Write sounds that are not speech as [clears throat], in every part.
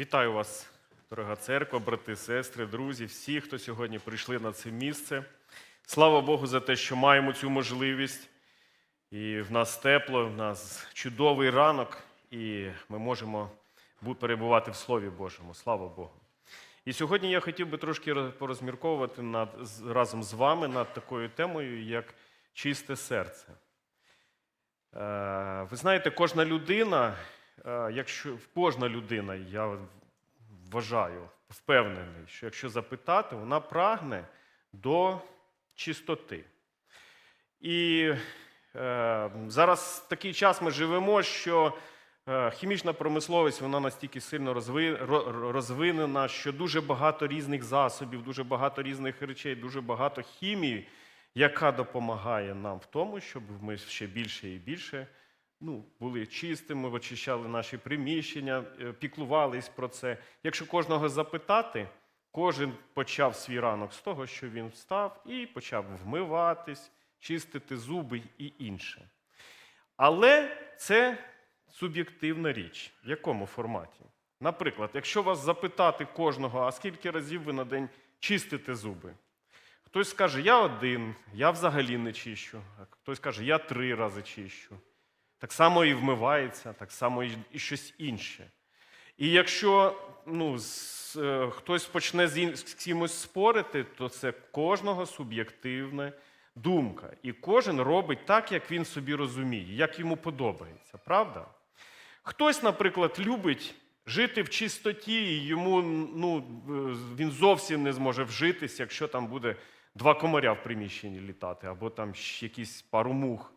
Вітаю вас, дорога церква, брати, сестри, друзі, всі, хто сьогодні прийшли на це місце. Слава Богу за те, що маємо цю можливість. І в нас тепло, в нас чудовий ранок, і ми можемо перебувати в Слові Божому. Слава Богу. І сьогодні я хотів би трошки порозмірковувати над, разом з вами над такою темою, як чисте серце. Е, Ви знаєте, кожна людина, якщо кожна людина, я вважаю, впевнений, що якщо запитати, вона прагне до чистоти. І е, зараз такий час ми живемо, що е, хімічна промисловість вона настільки сильно розви, розвинена, що дуже багато різних засобів, дуже багато різних речей, дуже багато хімії, яка допомагає нам в тому, щоб ми ще більше і більше ну, були чистими, очищали наші приміщення, е, піклувались про це. Якщо кожного запитати, кожен почав свій ранок з того, що він встав і почав вмиватись, чистити зуби і інше. Але це суб'єктивна річ. В якому форматі? Наприклад, якщо вас запитати кожного, а скільки разів ви на день чистите зуби? Хтось скаже, я один, я взагалі не чищу. Хтось каже, я три рази чищу. Так само і вмивається, так само і щось інше. І якщо ну, е, хтось почне з, з кимось спорити, то це кожного суб'єктивна думка. І кожен робить так, як він собі розуміє, як йому подобається, правда? Хтось, наприклад, любить жити в чистоті, і йому ну, він зовсім не зможе вжитись, якщо там буде два комаря в приміщенні літати, або там якісь пару мух.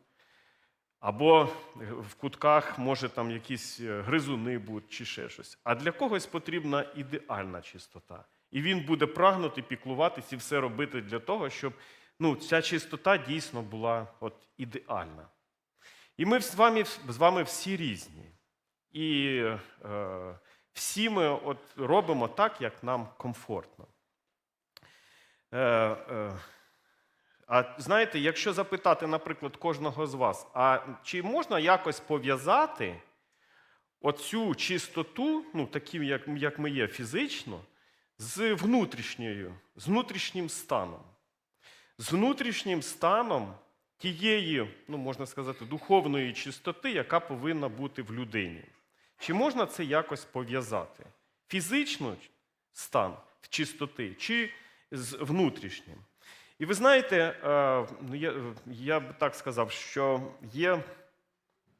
Або в кутках може там якісь е, гризуни будуть чи ще щось. А для когось потрібна ідеальна чистота. І він буде прагнути піклуватись і все робити для того, щоб ну, ця чистота дійсно була от ідеальна. І ми з вами, з вами всі різні. І е, всі ми от робимо так, як нам комфортно. Е, е, а знаєте, якщо запитати, наприклад, кожного з вас, а чи можна якось пов'язати оцю чистоту, ну, таким, як, як ми є фізично, з внутрішньою, з внутрішнім станом? З внутрішнім станом тієї, ну, можна сказати, духовної чистоти, яка повинна бути в людині. Чи можна це якось пов'язати? Фізично стан чистоти чи з внутрішнім? І ви знаєте, е, ну, я, я б так сказав, що є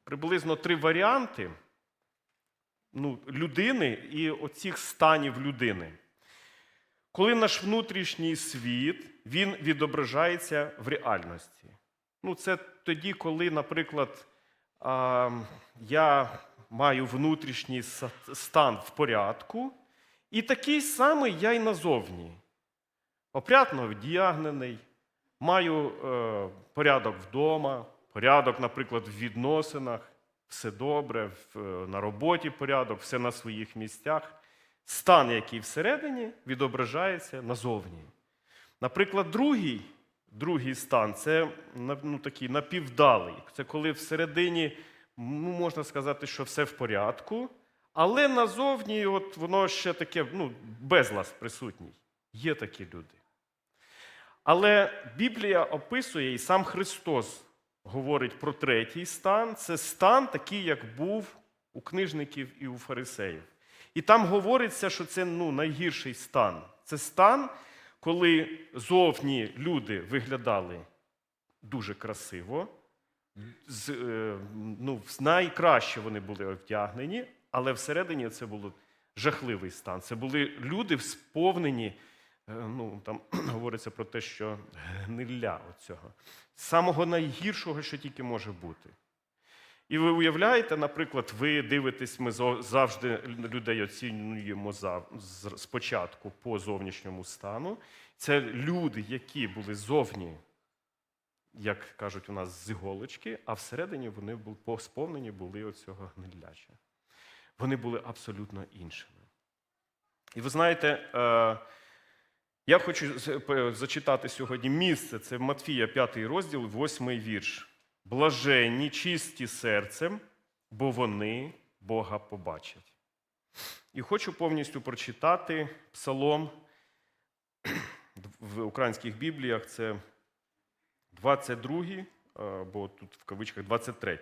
приблизно три варіанти ну, людини і оцих станів людини. Коли наш внутрішній світ він відображається в реальності. Ну, це тоді, коли, наприклад, я маю внутрішній стан в порядку, і такий самий я й назовні. Опрятно вдягнений, маю е, порядок вдома, порядок, наприклад, в відносинах, все добре, в, е, на роботі порядок, все на своїх місцях. Стан, який всередині, відображається назовні. Наприклад, другий, другий стан це ну, такий напівдалий. Це коли всередині ну, можна сказати, що все в порядку, але назовні от воно ще таке ну, безлад присутній. Є такі люди. Але Біблія описує, і сам Христос говорить про третій стан. Це стан такий, як був у книжників і у фарисеїв. І там говориться, що це ну, найгірший стан. Це стан, коли зовні люди виглядали дуже красиво, з, е, ну, найкраще вони були вдягнені, але всередині це був жахливий стан. Це були люди сповнені, ну, там [clears throat] говориться про те, що гнилля оцього. Самого найгіршого, що тільки може бути. І ви уявляєте, наприклад, ви дивитесь, ми завжди людей оцінюємо спочатку по зовнішньому стану. Це люди, які були зовні, як кажуть у нас, з іголочки, а всередині вони були сповнені були оцього гниляча. Вони були абсолютно іншими. І ви знаєте, е, я хочу зачитати сьогодні місце. Це Матфія, 5 розділ, 8 вірш. Блаженні, чисті серцем, бо вони Бога побачать. І хочу повністю прочитати псалом в українських бібліях. Це 22, або тут в кавичках 23.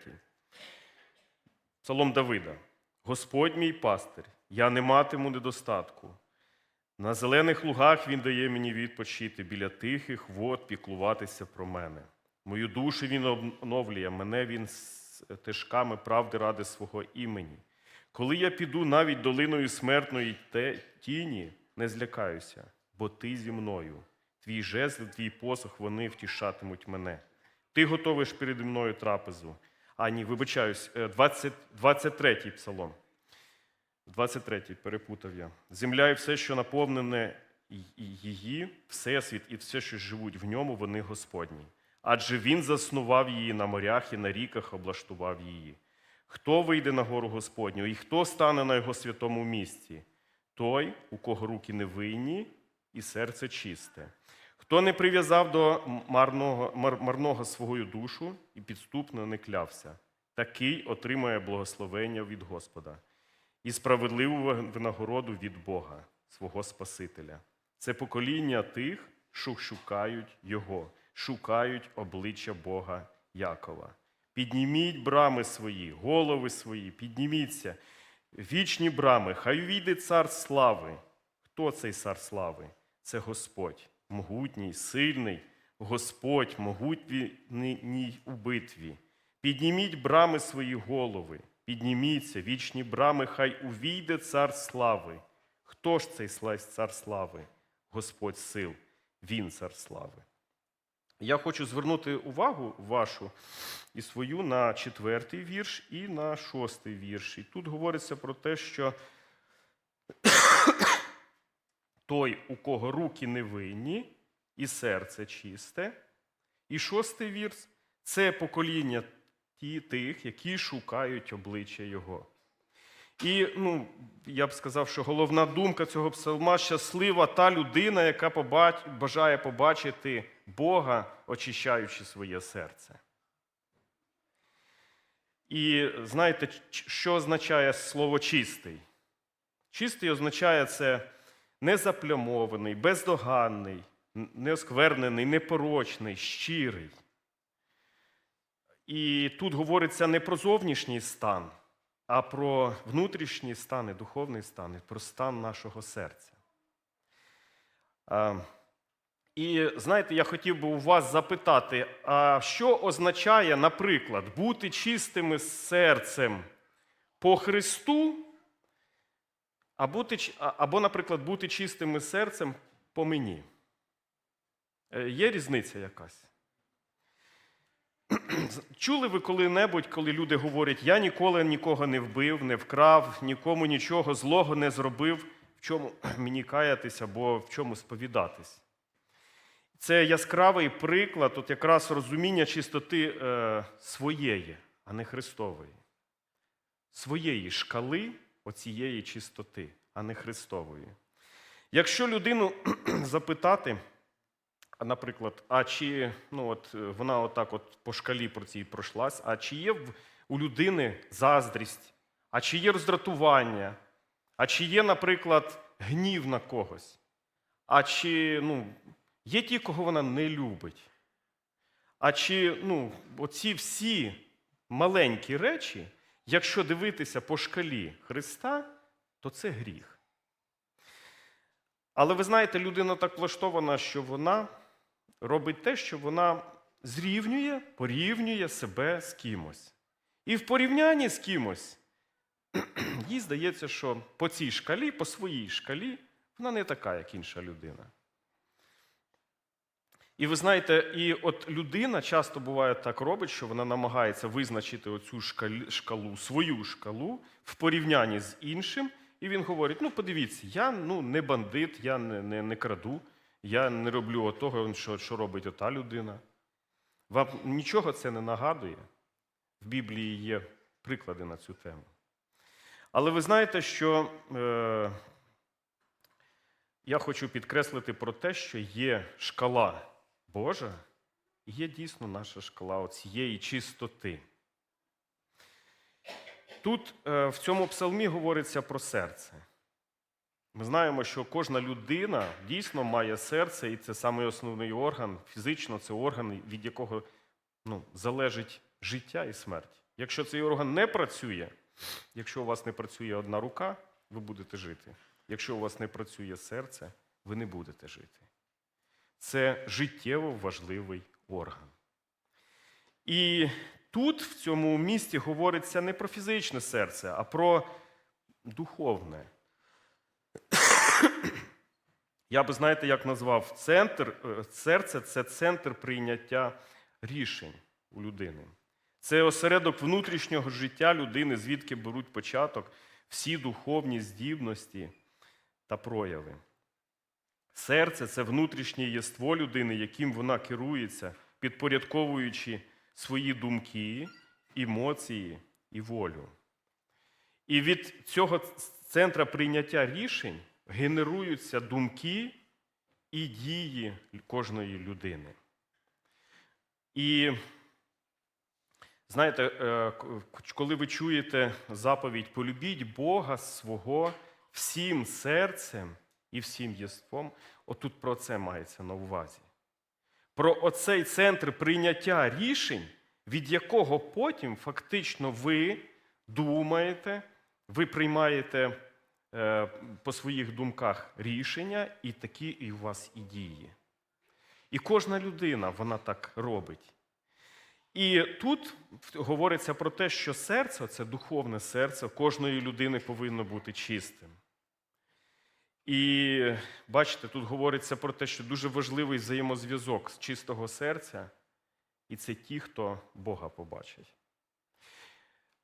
Псалом Давида. Господь мій пастир, я не матиму недостатку. На зелених лугах він дає мені відпочити біля тихих вод піклуватися про мене. Мою душу він оновлює, мене він стежками правди ради свого імені. Коли я піду навіть долиною смертної тіні, не злякаюся, бо ти зі мною. Твій жезл, твій посох, вони втішатимуть мене. Ти готовиш переді мною трапезу. А ні, вибачаюсь, е, 20, 23-й псалом. 23-й, перепутав я. Земля і все, що наповнене її, всесвіт і все, що живуть в ньому, вони Господні. Адже він заснував її на морях і на ріках облаштував її. Хто вийде на гору Господню, і хто стане на його святому місці? Той, у кого руки не винні і серце чисте. Хто не прив'язав до марного, мар- марного свою душу і підступно не клявся, такий отримає благословення від Господа і справедливу винагороду від Бога, свого Спасителя. Це покоління тих, що шукають Його, шукають обличчя Бога Якова. Підніміть брами свої, голови свої, підніміться, вічні брами, хай увійде цар слави. Хто цей цар слави? Це Господь, могутній, сильний, Господь, могутній у битві. Підніміть брами свої голови, підніміться, вічні брами, хай увійде цар слави. Хто ж цей сла- цар слави? Господь сил, Він цар слави. Я хочу звернути увагу вашу і свою на четвертий вірш і на шостий вірш. І тут говориться про те, що [coughs] той, у кого руки не винні, і серце чисте. І шостий вірш це покоління ті, тих, які шукають обличчя Його. І ну, я б сказав, що головна думка цього псалма щаслива та людина, яка побач... бажає побачити Бога, очищаючи своє серце. І знаєте, що означає слово чистий? Чистий означає це незаплямований, бездоганний, неосквернений, непорочний, щирий. І тут говориться не про зовнішній стан, а про внутрішній стан і духовний стан, і про стан нашого серця. І знаєте, я хотів би у вас запитати, а що означає, наприклад, бути чистими серцем по Христу, а бути, або, наприклад, бути чистими серцем по мені? Е, Є різниця якась? Чули ви коли-небудь, коли люди говорять, я ніколи нікого не вбив, не вкрав, нікому нічого злого не зробив, в чому [clears throat] мені каятися або в чому сповідатись? Це яскравий приклад, от якраз розуміння чистоти е, своєї, а не Христової. Своєї шкали оцієї чистоти, а не Христової. Якщо людину [clears throat] запитати, наприклад, а чи ну от е, вона отак от по шкалі про цій пройшлась, а чи є у людини заздрість, а чи є роздратування, а чи є, наприклад, гнів на когось, а чи ну, є ті, кого вона не любить? А чи ну, оці всі маленькі речі, якщо дивитися по шкалі Христа, то це гріх. Але ви знаєте, людина так влаштована, що вона робить те, що вона зрівнює, порівнює себе з кимось. І в порівнянні з кимось [clears throat] їй здається, що по цій шкалі, по своїй шкалі, вона не така, як інша людина. І ви знаєте, і от людина часто буває так робить, що вона намагається визначити оцю шкалу, свою шкалу в порівнянні з іншим. І він говорить: ну, подивіться, я ну, не бандит, я не, не, не краду, я не роблю отого, що, що робить ота людина. Вам нічого це не нагадує. В Біблії є приклади на цю тему. Але ви знаєте, що е, я хочу підкреслити про те, що є шкала Божа, і є дійсно наша шкала цієї чистоти. Тут е, в цьому псалмі говориться про серце. Ми знаємо, що кожна людина дійсно має серце, і це самий основний орган. Фізично це орган, від якого ну, залежить життя і смерть. Якщо цей орган не працює, якщо у вас не працює одна рука, ви будете жити. Якщо у вас не працює серце, ви не будете жити. Це життєво важливий орган. І тут, в цьому місті, говориться не про фізичне серце, а про духовне. Я би, знаєте, як назвав центр, е, серце це центр прийняття рішень у людини. Це осередок внутрішнього життя людини, звідки беруть початок всі духовні здібності та прояви. Серце це внутрішнє єство людини, яким вона керується, підпорядковуючи свої думки, емоції і волю. І від цього центра прийняття рішень генеруються думки і дії кожної людини. І знаєте, е, коли ви чуєте заповідь полюбіть Бога свого всім серцем і всім єством, отут про це мається на увазі. Про оцей центр прийняття рішень, від якого потім фактично ви думаєте, ви приймаєте е, по своїх думках рішення, і такі і у вас і дії. І кожна людина вона так робить. І тут говориться про те, що серце, це духовне серце кожної людини повинно бути чистим. І бачите, тут говориться про те, що дуже важливий взаємозв'язок з чистого серця, і це ті, хто Бога побачить.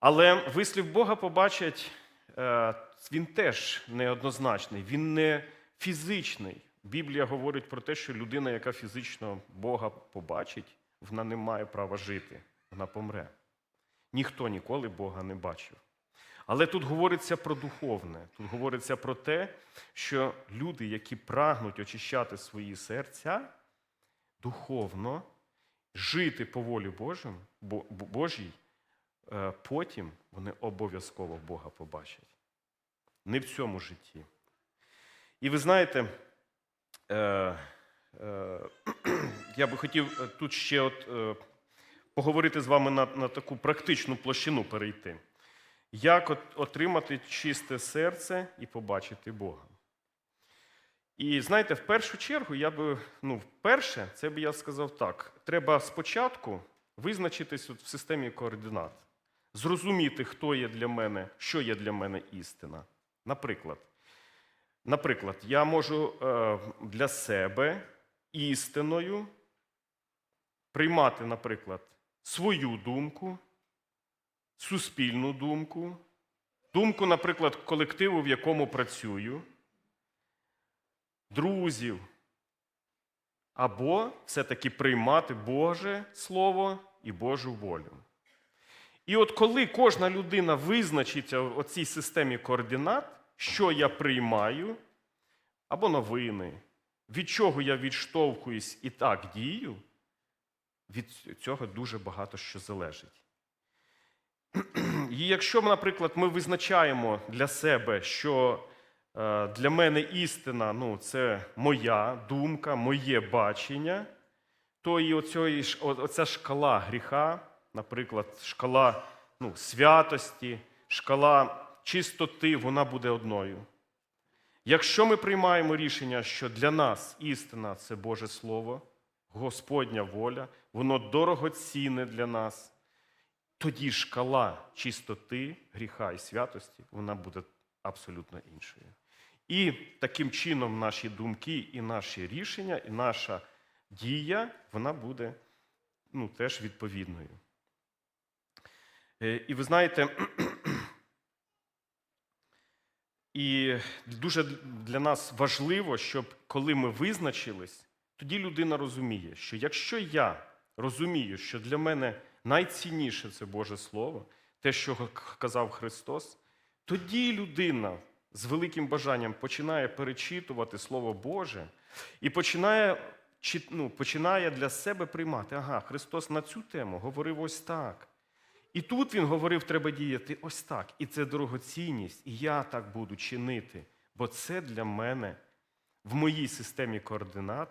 Але вислів Бога побачать, е, він теж неоднозначний, він не фізичний. Біблія говорить про те, що людина, яка фізично Бога побачить, вона не має права жити, вона помре. Ніхто ніколи Бога не бачив. Але тут говориться про духовне, тут говориться про те, що люди, які прагнуть очищати свої серця, духовно жити по волі Божій, потім вони обов'язково Бога побачать. Не в цьому житті. І ви знаєте, е, е, [clears throat] я би хотів е, тут ще от, е, поговорити з вами на, на таку практичну площину перейти. Як от, отримати чисте серце і побачити Бога? І знаєте, в першу чергу, я би, ну, вперше, це би я сказав так: треба спочатку визначитись от в системі координат, зрозуміти, хто є для мене, що є для мене істина. Наприклад, наприклад, я можу е, для себе істиною приймати, наприклад, свою думку, суспільну думку, думку, наприклад, колективу, в якому працюю, друзів, або все-таки приймати Боже Слово і Божу волю. І от коли кожна людина визначиться в цій системі координат, що я приймаю, або новини, від чого я відштовхуюсь і так дію, від цього дуже багато що залежить. І якщо, наприклад, ми визначаємо для себе, що е, для мене істина ну, це моя думка, моє бачення, то і оця шкала гріха, наприклад, шкала ну, святості, шкала чистоти, вона буде одною. Якщо ми приймаємо рішення, що для нас істина це Боже Слово, Господня воля, воно дорогоцінне для нас, тоді шкала чистоти, гріха і святості, вона буде абсолютно іншою. І таким чином наші думки, і наші рішення, і наша дія, вона буде ну, теж відповідною. Е, І ви знаєте, і дуже для нас важливо, щоб коли ми визначились, тоді людина розуміє, що якщо я розумію, що для мене найцінніше це Боже Слово, те, що казав Христос, тоді людина з великим бажанням починає перечитувати Слово Боже і починає, ну, починає для себе приймати. Ага, Христос на цю тему говорив ось так. І тут він говорив, треба діяти ось так. І це дорогоцінність, і я так буду чинити, Бо це для мене в моїй системі координат.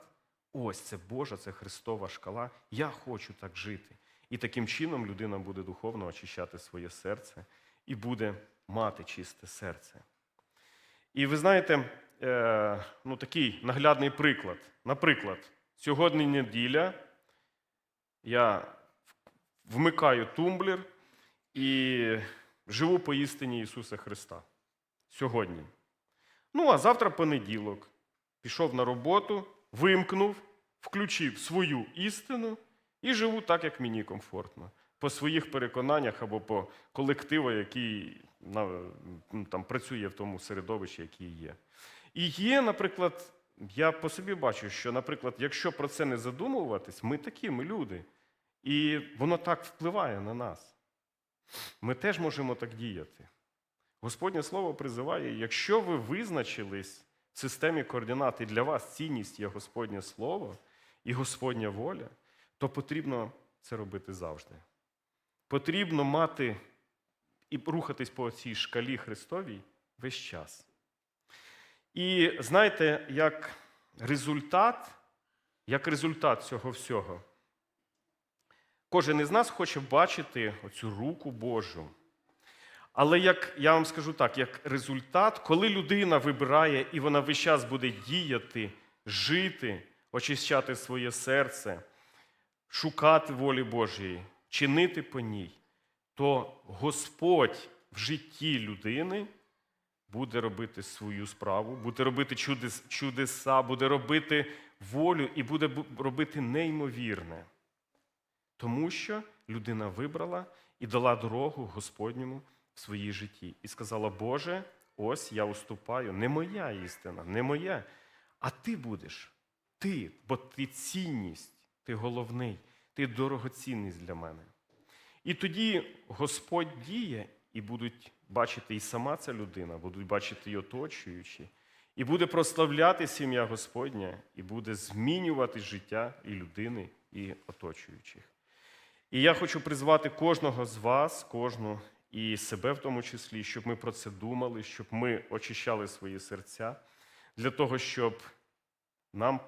Ось це Божа, це Христова шкала. Я хочу так жити. І таким чином людина буде духовно очищати своє серце і буде мати чисте серце. І ви знаєте, е, ну, такий наглядний приклад. Наприклад, сьогодні неділя, я вмикаю тумблер і живу по істині Ісуса Христа. Сьогодні. Ну, а завтра понеділок. Пішов на роботу, вимкнув, включив свою істину і живу так, як мені комфортно. По своїх переконаннях або по колективу, який ну, там, працює в тому середовищі, який є. І є, наприклад, я по собі бачу, що, наприклад, якщо про це не задумуватись, ми такі, ми люди. І воно так впливає на нас. Ми теж можемо так діяти. Господнє Слово призиває, якщо ви визначились в системі координат, і для вас цінність є Господнє Слово і Господня воля, то потрібно це робити завжди. Потрібно мати і рухатись по цій шкалі Христовій весь час. І знаєте, як результат, як результат цього всього, кожен із нас хоче бачити оцю руку Божу. Але як я вам скажу так, як результат, коли людина вибирає і вона весь час буде діяти, жити, очищати своє серце, шукати волі Божої, чинити по ній, то Господь в житті людини буде робити свою справу, буде робити чудес, чудеса, буде робити волю і буде робити неймовірне. Тому що людина вибрала і дала дорогу Господньому в своїй житті. І сказала: Боже, ось я уступаю, не моя істина, не моя, а ти будеш. Ти, бо ти цінність, ти головний, ти дорогоцінність для мене. І тоді Господь діє, і будуть бачити і сама ця людина, будуть бачити і оточуючі, і буде прославляти сім'я Господня, і буде змінювати життя і людини, і оточуючих. І я хочу призвати кожного з вас, кожну і себе в тому числі, щоб ми про це думали, щоб ми очищали свої серця, для того, щоб нам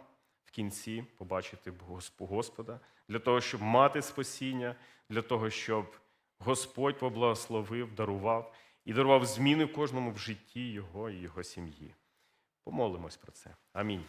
в кінці побачити Господа, для того, щоб мати спасіння, для того, щоб Господь поблагословив, дарував і дарував зміни кожному в житті Його і Його сім'ї. Помолимось про це. Амінь.